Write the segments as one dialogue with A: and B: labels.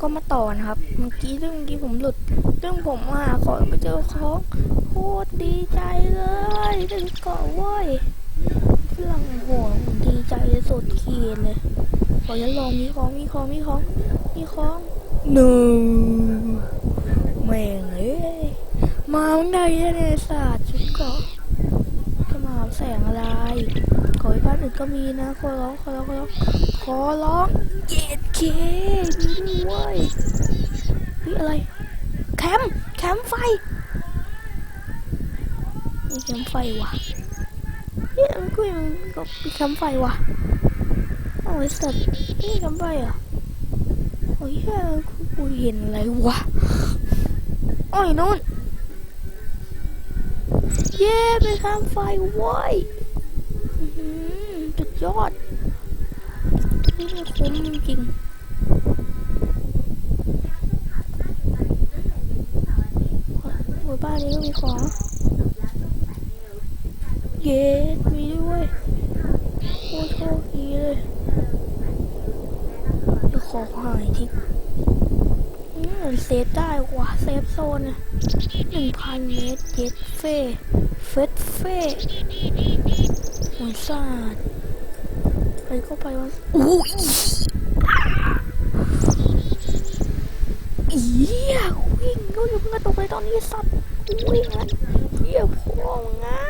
A: ก็มาต่อนะครับ เมื่อกี้เรื่องเมื่อกี้ผมหลุดเรื่องผมหาของไปเจอของโคตรดีใจเลยได้เกาะเว้ยฝรั่งหผมดีใจสุดขีดเลยขอจะลองมีของมีของมีของมีของหนึ่งแม่งเอ้ยมาเมื่อไหร่เนี่ยศาสตร์ชุดเกาะจะมาเอาแสงอะไร ขอให้บ้านอื่นก็มีนะขอร้องขอร้องขอร้องขอร้องเย็ดเคมีด้วยนี่อะไรแคมป์แคมป์ไฟนี่แคมป์ไฟว่ะเนี่ยมันก็ยังก็มีแคมป์ไฟว่ะเอาไว้สัตว์นี่แคมป์ไฟอะโอ้ยเฮ้ยกูเห็นอะไรวะโอ้ยนู่นเย้เป็นแคมป์ไฟว้ย ยอดนี่มันคุ้มจริงหมู่บ้านนี้ก็มีของ เย้มีด้วยโอ้โชคดีเลยเดี๋ยวขอหายทิ้งอืมเซฟได้กว่ะเซฟโซนนะหนึ่งพันเมตรเย็ดเฟ่เฟสเฟ่หมุนซาด ไปก็ไปวันอุ้ยอียวิ่งก็อยู่เพิ่งกระตกไปตอนนี้สัตว์วิ่งอะเหี้ยพ่อมึงอะ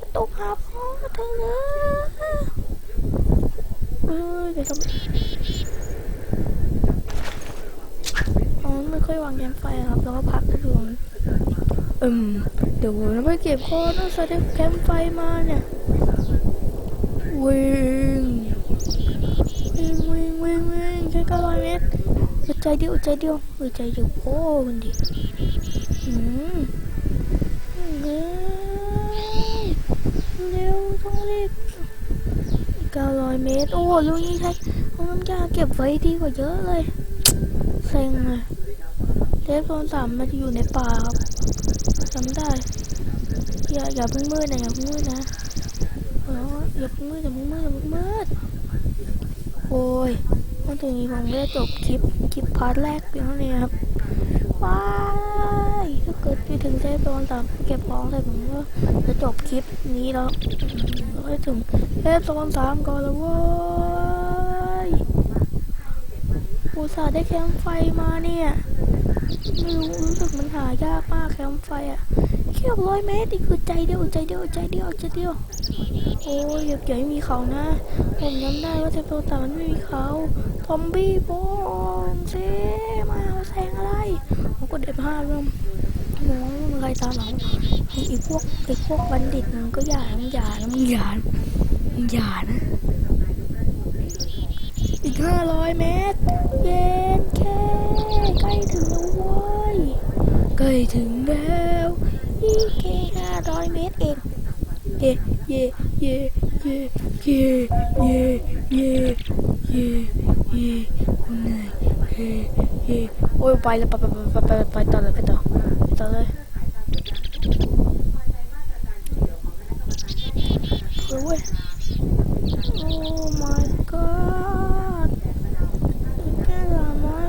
A: กระตกหาพ่อเธอเลยเอ้ยเดี๋ยวทำอ๋อไม่ค่อยวางแกมไฟครับ แล้วก็พักกันอยู่อืมเดี๋ยวเราไปเก็บโคนต้องใส่แคมไฟมาเนี่ย วิ่งวิ่งวิ่งวิ่งวิ่งแค่เก้าร้อยเมตรหัวใจเดียวหัวใจเดียวหัวใจเดียวโอ้มันดิอืมเฮ้ยเร็วต้องรีบเก้าร้อยเมตร โอ้ลุงนี่ใช่เอาน้ำยาเก็บไว้ดีกว่าเยอะเลยเซ็งเลยเทปโซนสามมันจะอยู่ในป่าครับจำได้อย่าอย่าเพิ่งมืดนะอย่าเพิ่งมืดนะ เอออย่าเพิ่งมืดอย่าเพิ่งมืดอย่าเพิ่งมืดโอ้ยมาถึงนี้ผมไม่ได้จบคลิปคลิปพาร์ทแรกเพียงเท่านี้ครับว้ายถ้าเกิดไปถึงเซฟโซนสามเก็บของเสร็จผมก็จะจบคลิปนี้แล้วแล้ถึงเซฟโซนสามก่อนแล้วเว้ยอุตส่าห์ได้แคมไฟมาเนี่ย ไม่รู้รู้สึกมันหายากมากแคมไฟอะแค่ร้อยเมตรนี่คือใจเดียวใจเดียวใจเดียวใจเดียวโอ้ยอย่าอย่ให้มีเขานะ ผมจำได้ว่าเทปโตตามันไม่มีเขาซอมบี้โบนเซมาเอาแซงอะไรผมกดเอฟห้าเริ่มมองมันไรตาหลังไอ้พวกไอ้พวกบัณฑิตมันก็อย่ามึงอย่านะมึงอย่ามึงอย่านะอีกห้าร้อยเมตรเย็นแค่ ใกล้ถึงแล้วเว้ยใกล้ถึงแล้วอีกแค่ห้าร้อยเมตรเองเย่เย่เย่เย่เย่เย่เย่เย่เย่เหนื่อยเย่เย่โอ้ยไปแล้วไปไปไปไปไปต่อเลยไปต่อไปต่อเลยเฮ้ยเว้ยโอ้ my god อีกแค่สามร้อย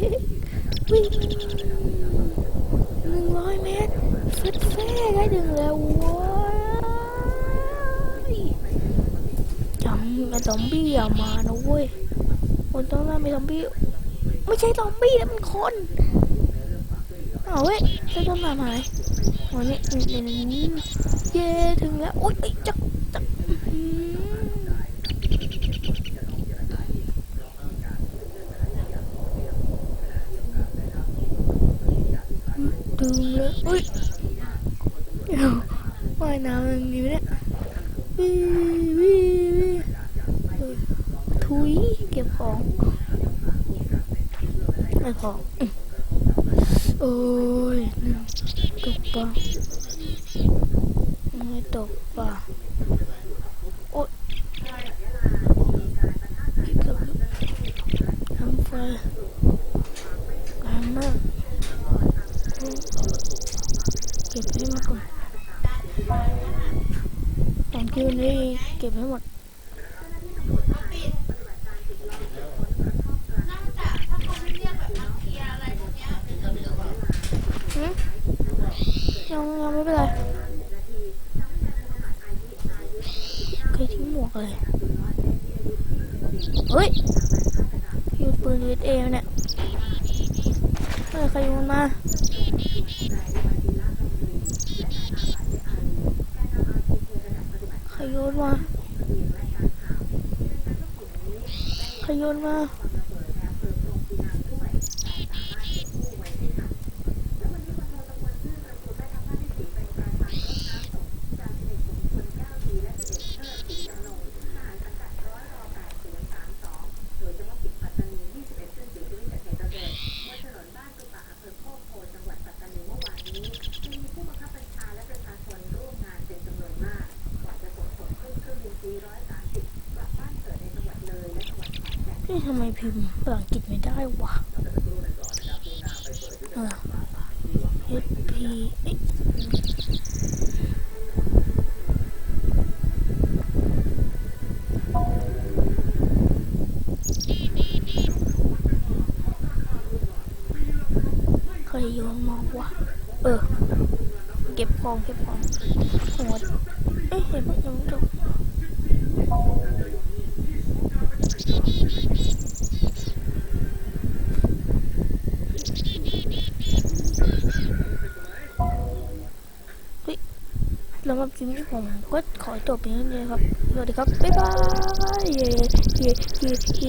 A: วิ่งหนึ่งร้อยเมตรเฟสเฟ่ได้ถึงแล้วว้ายจำไอ้ซอมบี้อย่ามานะเว้ยคนต้องหน้ามีซอมบี้ไม่ใช่ซอมบี้นะมันคนเอาเว้ยใช่ต้นไม้หายโอ้ยนี่นี่นี่เย่ถึงแล้วโอ๊ยจักจักอื้อหือ ถึงแล้วอุ้ยว่ายน้ำมันมีไหมเนี่ยวิวิวิทุยเก็บของไอ้ของโอ้ยตกปลาไม่ตกปลาโอ๊ยเกือบทำไฟแรงมากโอ้เก็บให้หมดก่อน ของคิวนี้เก็บให้หมดหืมยังยังไม่เป็นไรเคยทิ้งหมวกเลย เฮ้ยยิงปืนยึดเองเนี่ยเฮ้ยใครโยนมาใคร โยนมาขยนมา นี่ทำไมพิมพ์ภาษาอังกฤษไม่ได้วะอะ H P เอ๊ะใครโยนมาวะเออ เก็บของเก็บของหัวเอ๊ะเห็นไหมยังไม่จบ แล้วมาคลิปนี้ผมก็ขอจบเพียงเท่านี้ครับ สวัสดีครับ บ๊ายบาย เย้เย้เย้